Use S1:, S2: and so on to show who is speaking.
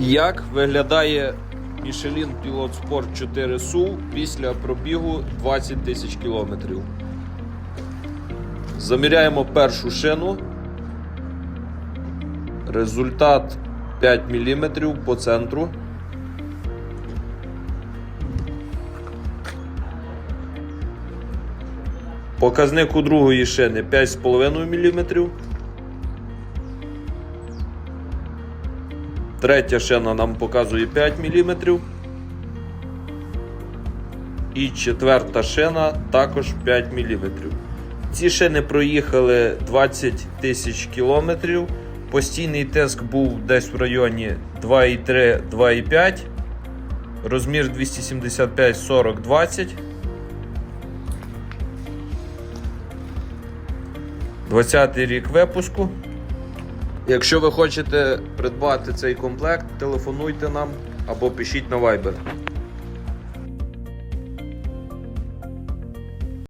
S1: Як виглядає Michelin Pilot Sport 4 SUV після пробігу 20 тисяч кілометрів? Заміряємо першу шину. Результат 5 мм по центру. Показник у другої шини 5,5 мм. Третя шина нам показує 5 мм. І четверта шина також 5 мм. Ці шини проїхали 20 тисяч кілометрів. Постійний тиск був десь в районі 2,3-2,5. Розмір 275 40 20. 20 рік випуску. Якщо ви хочете придбати цей комплект, телефонуйте нам або пишіть на Viber.